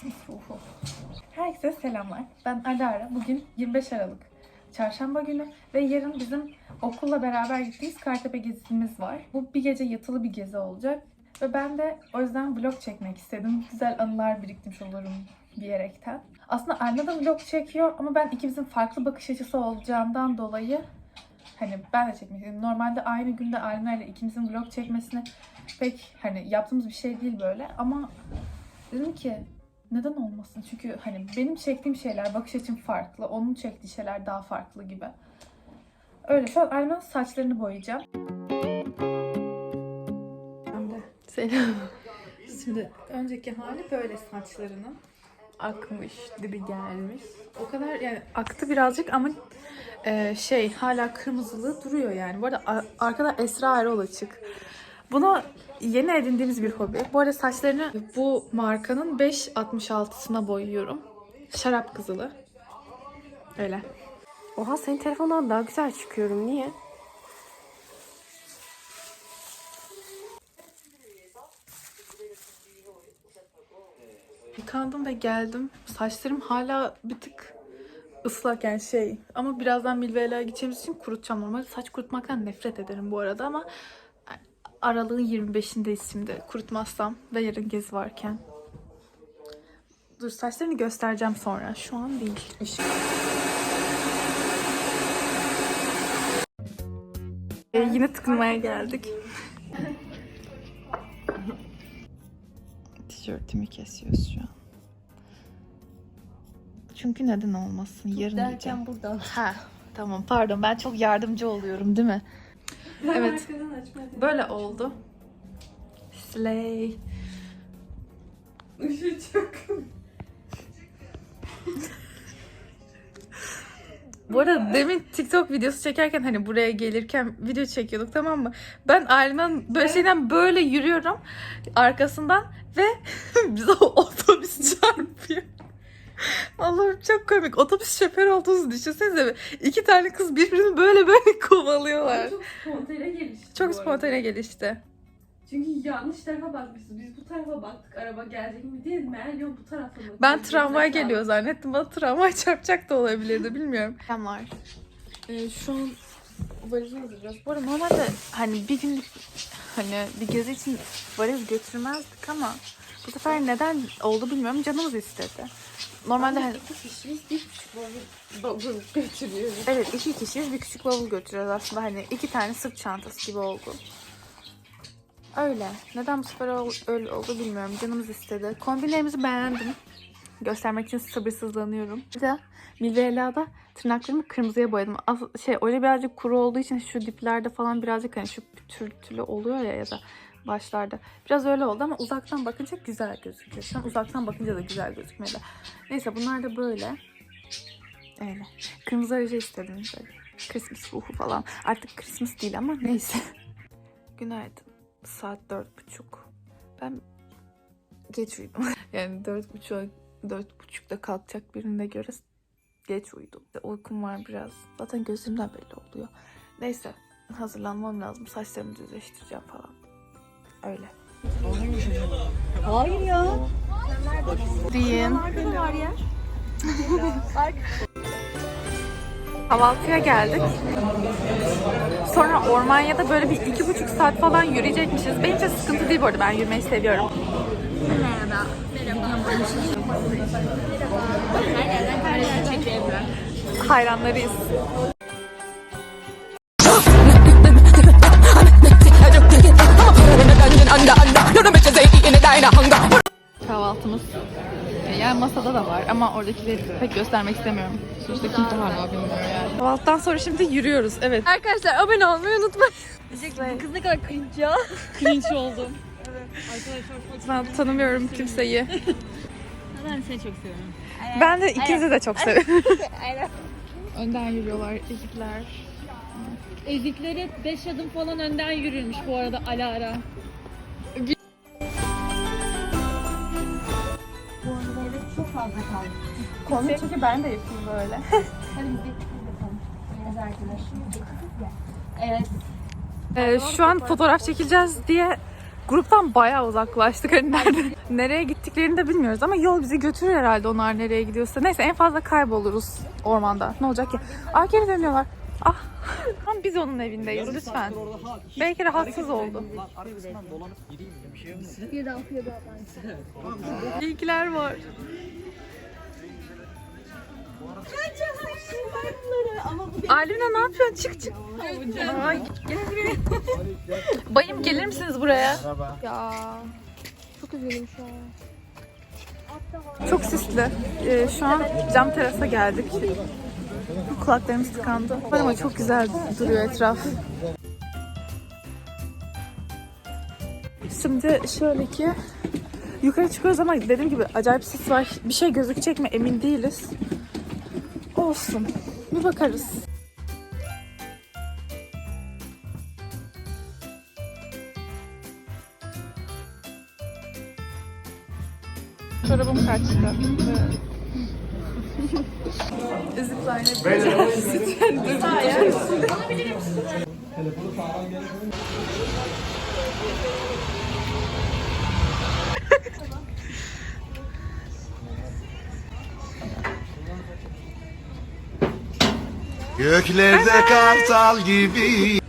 Herkese selamlar. Ben Alara. Bugün 25 Aralık. Çarşamba günü ve yarın bizim okulla beraber gittiğimiz Kartepe gezimiz var. Bu bir gece yatılı bir gezi olacak. Ve ben de o yüzden vlog çekmek istedim. Güzel anılar biriktirmiş olurum diyerekten. Aslında Arna da vlog çekiyor ama ben ikimizin farklı bakış açısı olacağından dolayı hani ben de çekmek istedim. Normalde aynı günde Alina ile ikimizin vlog çekmesini pek hani yaptığımız bir şey değil böyle ama dedim ki neden olmasın? Çünkü hani benim çektiğim şeyler, bakış açım farklı. Onun çektiği şeyler daha farklı gibi. Öyle. Şu an Alina'nın saçlarını boyayacağım. Selam. Şimdi önceki hali böyle saçlarının. Akmış, dibi gelmiş. O kadar yani aktı birazcık ama e, şey hala kırmızılı duruyor yani. Bu arada arkada Esra Erol açık. Bunu yeni edindiğimiz bir hobi. Bu arada saçlarını bu markanın 5.66'sına boyuyorum. Şarap kızılı. Öyle. Oha senin telefondan daha güzel çıkıyorum. Niye? Yıkandım ve geldim. Saçlarım hala bir tık ıslak yani şey. Ama birazdan Milve'yle gideceğimiz için kurutacağım. Normalde saç kurutmaktan nefret ederim bu arada ama aralığın 25'indeyiz şimdi kurutmazsam ve yarın gezi varken. Dur saçlarını göstereceğim sonra. Şu an değil. Ee, yine tıkınmaya geldik. Tişörtümü kesiyoruz şu an. Çünkü neden olmasın? Yarın diyeceğim. burada. Ha, tamam pardon ben çok yardımcı oluyorum değil mi? Evet. Böyle oldu. Slay. Çok. Bu arada demin TikTok videosu çekerken hani buraya gelirken video çekiyorduk tamam mı? Ben Alima'nın böyle şeyden böyle yürüyorum arkasından ve bize o otobüs çarpıyor. Allah'ım çok komik. Otobüs şoför olduğunuzu düşünsenize. İki tane kız birbirini böyle böyle kovalıyorlar. Çok spontane gelişti. Çok spontane gelişti. Çünkü yanlış tarafa bakmışız. Biz bu tarafa baktık araba gelecek mi diye. Meğer yok bu tarafa bakıyor. Ben tramvay Gerizekalı. geliyor zannettim. Bana tramvay çarpacak da olabilirdi bilmiyorum. var. Ee, şu an valizi hazırlıyoruz. Bu arada normalde hani bir günlük hani bir gezi için valiz götürmezdik ama bu sefer neden oldu bilmiyorum. Canımız istedi. Normalde hani, İki kişiyiz bir buçuk bavul- bavul götürüyoruz. evet iki kişiyiz bir küçük bavul götürüyoruz aslında hani iki tane sırt çantası gibi oldu. Öyle. Neden bu sefer öyle oldu bilmiyorum. Canımız istedi. Kombinlerimizi beğendim. Göstermek için sabırsızlanıyorum. Bir de Milvela'da tırnaklarımı kırmızıya boyadım. Az, şey öyle birazcık kuru olduğu için şu diplerde falan birazcık hani şu pütürtülü oluyor ya ya da başlarda. Biraz öyle oldu ama uzaktan bakınca güzel gözüküyor. Şu an uzaktan bakınca da güzel gözükmedi. Neyse bunlar da böyle. Öyle. Kırmızı aracı istedim böyle. Christmas ruhu falan. Artık Christmas değil ama neyse. Günaydın. Saat dört buçuk. Ben geç uyudum. yani dört buçuk, dört buçukta kalkacak birine göre geç uyudum. Uykum var biraz. Zaten gözümden belli oluyor. Neyse hazırlanmam lazım. Saçlarımı düzleştireceğim falan. Öyle. Hayır ya. Diyeyim. Nerede var ya? Kahvaltıya geldik. Sonra Ormanya'da böyle bir iki buçuk saat falan yürüyecekmişiz. Benim için sıkıntı değil bu arada. Ben yürümeyi seviyorum. Merhaba. Merhaba. Yer çekelim. Hayranlarıyız. Ama oradakileri pek göstermek istemiyorum. Sonuçta kimse hala bilmiyor yani. Kahvaltıdan sonra şimdi yürüyoruz. Evet. Arkadaşlar abone olmayı unutmayın. Kız ne kadar cringe ya. Cringe oldum. Ben tanımıyorum kimseyi. Ben seni çok seviyorum. Ben de ikinizi de çok seviyorum. Aynen. Önden yürüyorlar ezikler. Ezikleri 5 adım falan önden yürürmüş bu arada Alara. Çok Komik çünkü ben de yapayım böyle. Hadi biz de de arkadaşlar. Evet. Ee, şu an fotoğraf çekileceğiz diye gruptan bayağı uzaklaştık. Hani nerede, nereye gittiklerini de bilmiyoruz ama yol bizi götürür herhalde onlar nereye gidiyorsa. Neyse en fazla kayboluruz ormanda. Ne olacak ki? Aa geri dönüyorlar. Ah. Tam biz onun evindeyiz lütfen. Belki rahatsız oldu. Bilgiler var. Alina ne yapıyorsun? Çık çık. Ay, gel buraya. Bayım gelir misiniz buraya? Ya. Çok üzüldüm şu an. Çok sisli. Ee, şu an cam terasa geldik. Kulaklarımız tıkandı. Ama çok güzel duruyor etraf. Şimdi şöyle ki yukarı çıkıyoruz ama dediğim gibi acayip sis var. Bir şey gözükecek mi emin değiliz. Olsun. Bir bakarız. Çorabım kaçtı. Zipline Göklerde kartal gibi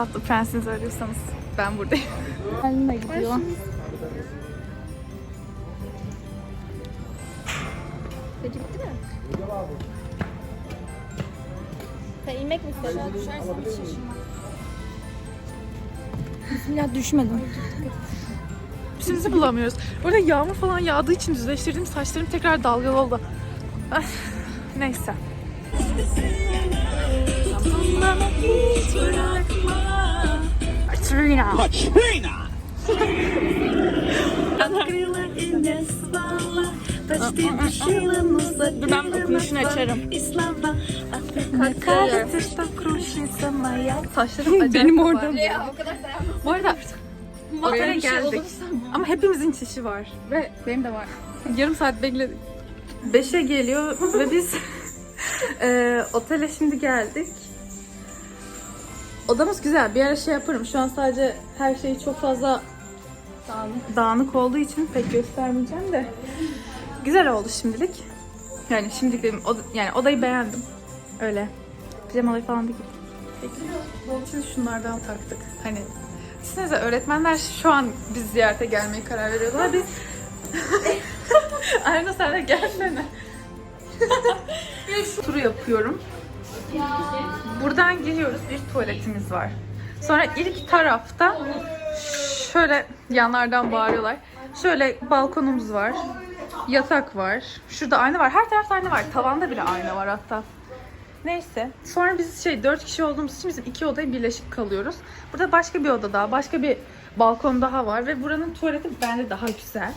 atlı prensinizi arıyorsanız ben buradayım. Haline gidiyor. Sen inmek mi istedin? Bismillah düşmedim. Üstümüzü bulamıyoruz. Burada yağmur falan yağdığı için düzleştirdiğim saçlarım tekrar dalgalı oldu. Ah, Neyse. Trina. Dur ben okunuşunu açarım. Saçlarım acayip Benim orada. Bu arada otele geldik. Ama hepimizin çişi var. Ve benim de var. Yarım saat bekledik. Beşe geliyor ve biz e, otele şimdi geldik. Odamız güzel. Bir ara şey yaparım. Şu an sadece her şey çok fazla dağınık, dağınık olduğu için pek göstermeyeceğim de. Güzel oldu şimdilik. Yani şimdilik dedim, oda- yani odayı beğendim. Öyle. Pijamaları falan da giydim. Peki. Şunlardan taktık. Hani Düşünsenize öğretmenler şu an biz ziyarete gelmeye karar veriyorlar. Biz Arna sen de gelsene. bir turu yapıyorum. Buradan geliyoruz. Bir tuvaletimiz var. Sonra ilk tarafta şöyle yanlardan bağırıyorlar. Şöyle balkonumuz var. Yatak var. Şurada ayna var. Her tarafta ayna var. Tavanda bile ayna var hatta. Neyse. Sonra biz şey dört kişi olduğumuz için bizim iki odaya birleşik kalıyoruz. Burada başka bir oda daha, başka bir balkon daha var ve buranın tuvaleti bence daha güzel.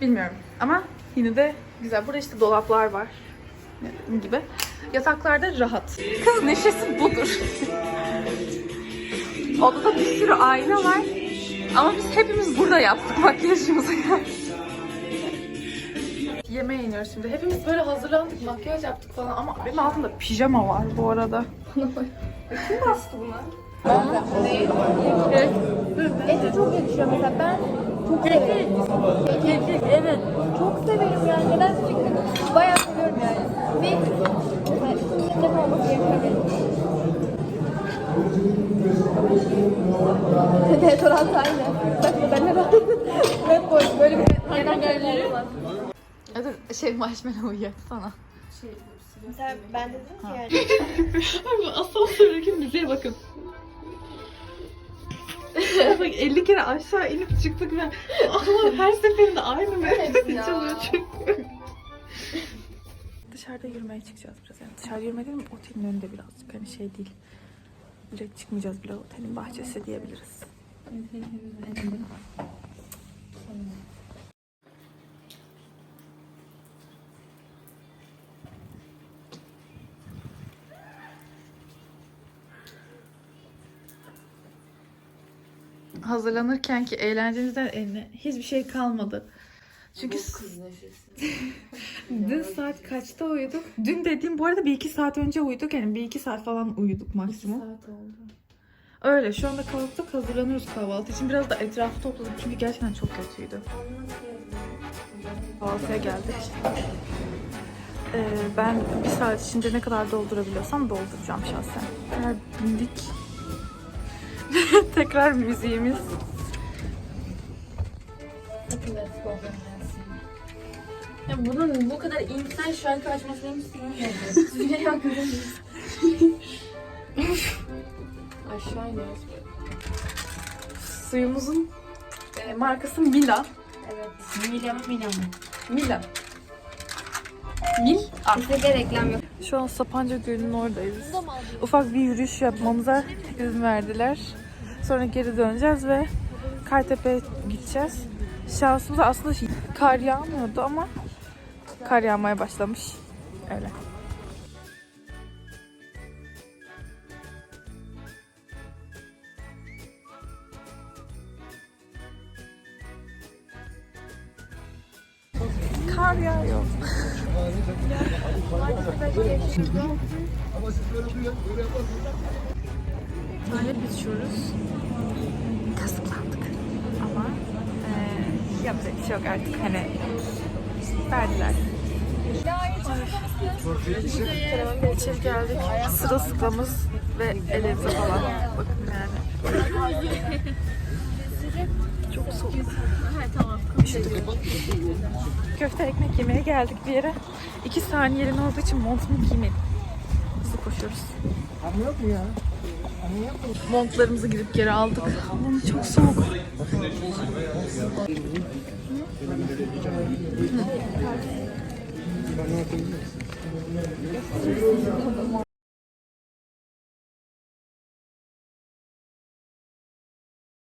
Bilmiyorum ama yine de güzel. Burada işte dolaplar var. Gibi. Yataklarda rahat. Kız neşesi budur. Odada bir sürü ayna var. Ama biz hepimiz burada yaptık makyajımızı ya. Yemeğe iniyoruz şimdi. Hepimiz böyle hazırlandık, makyaj yaptık falan ama benim altımda pijama var bu arada. Eti çok yakışıyor mesela ben çok severim. Evet. Çok severim yani. Neden çünkü bayağı seviyorum yani. Ve mesela ilk defa olması gerekiyor benim. Deodorant aynı. Bak ben de rahat. Red Bull böyle bir genel gelmeleri var. Ya dur şey marshmallow ye sana. Mesela ben dedim ki yani. Bu asansördeki müziğe bakın. Bak 50 kere aşağı inip çıktık ve ama her seferinde aynı melodi çalıyor çünkü dışarıda yürümeye çıkacağız biraz. Yani dışarı yürüme dedim otelin önünde birazcık hani şey değil. Direkt çıkmayacağız bile otelin bahçesi diyebiliriz. Hazırlanırken ki eğlencemizden eline hiçbir şey kalmadı. Çünkü kız nefesi. dün saat kaçta uyuduk? Dün dediğim bu arada bir iki saat önce uyuduk. Yani bir iki saat falan uyuduk maksimum. Öyle şu anda kalktık hazırlanıyoruz kahvaltı için. Biraz da etrafı topladık çünkü gerçekten çok kötüydü. Kahvaltıya geldik. Ee, ben bir saat içinde ne kadar doldurabiliyorsam dolduracağım şahsen. Tekrar bindik. Tekrar müziğimiz. Ya bunun bu kadar insan şarkı açmasını hiç sevmiyorum. Dünya göremiyoruz. Aşağı iniyoruz. Suyumuzun e, markası Mila. Evet. Mila mı Mila mı? Mila. Mil. Kesinlikle reklam yok. Şu an Sapanca Gölü'nün oradayız. Ufak bir yürüyüş yapmamıza izin verdiler. Sonra geri döneceğiz ve Kartepe'ye gideceğiz. Şansımıza aslında kar yağmıyordu ama kar yağmaya başlamış. Öyle. Kar yağıyor. Böyle biçiyoruz. Kazıklandık. Ama eee yapacak bir şey yok artık. Hani verdiler. İçeri geldik. Sırılsıklamız ve elimize falan. Bakın yani. Çok soğuk. Köfte ekmek yemeye geldik bir yere. İki saniyeliğine olduğu için montumu giymedim. Hızlı koşuyoruz. Montlarımızı gidip geri aldık. Ama çok soğuk. Ben ne yapayım?